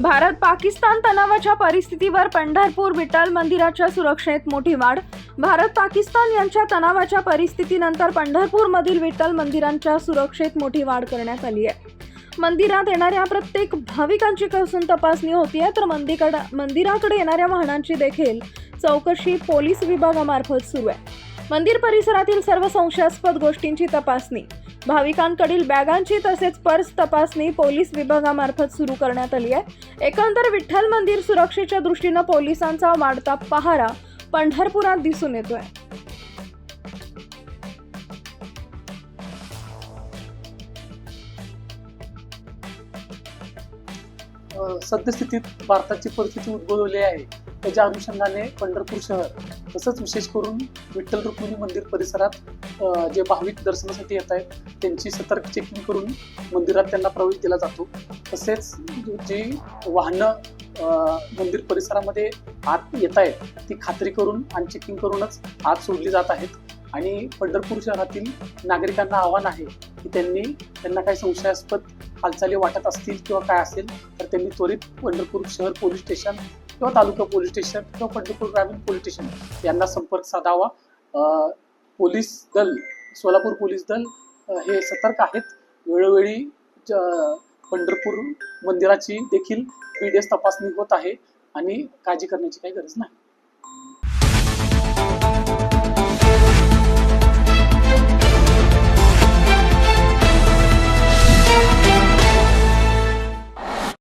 भारत पाकिस्तान तणावाच्या परिस्थितीवर पंढरपूर विठ्ठल मंदिराच्या सुरक्षेत मोठी वाढ. भारत पाकिस्तान यांच्या तणावाच्या परिस्थितीनंतर पंढरपूरमधील विठ्ठल मंदिरांच्या सुरक्षेत मोठी वाढ करण्यात आली आहे. मंदिरात येणाऱ्या प्रत्येक भाविकांची कसून तपासणी होतीये तर मंदिरकडे मंदिराकडे येणाऱ्या वाहनांची देखील चौकशी पोलीस विभागामार्फत सुरू आहे. मंदिर परिसरातील सर्व संशयास्पद गोष्टींची तपासणी भाविकांकडील बॅगांची तसेच पर्स तपासणी पोलीस विभागामार्फत सुरू करण्यात आली आहे. एकंदर विठ्ठल मंदिर सुरक्षेच्या दृष्टीनं पोलिसांचा वाढता पहारा पंढरपुरात दिसून येतोय. सद्यस्थितीत भारताची परिस्थिती उद्भवली आहे. त्याच्या अनुषंगाने पंढरपूर शहर तसंच विशेष करून विठ्ठल रुक्मिणी मंदिर परिसरात जे भाविक दर्शनासाठी येत आहेत त्यांची सतर्क चेकिंग करून मंदिरात त्यांना प्रवेश दिला जातो. तसेच जी वाहनं मंदिर परिसरामध्ये आत येत आहेत. ती खात्री करून आणि चेकिंग करूनच आत सोडली जात आहेत. आणि पंढरपूर शहरातील नागरिकांना आव्हान आहे की त्यांनी त्यांना काही संशयास्पद हालचाली वाटत असतील किंवा काय असेल तर त्यांनी त्वरित पंढरपूर शहर पोलीस स्टेशन किंवा तालुका पोलीस स्टेशन किंवा पंढरपूर ग्रामीण पोलीस स्टेशन यांना संपर्क साधावा. पोलीस दल सोलापूर पोलीस दल हे सतर्क आहेत. वेळोवेळी ज- पंढरपूर मंदिराची देखील पी डी एस तपासणी होत आहे आणि काळजी करण्याची काही गरज नाही.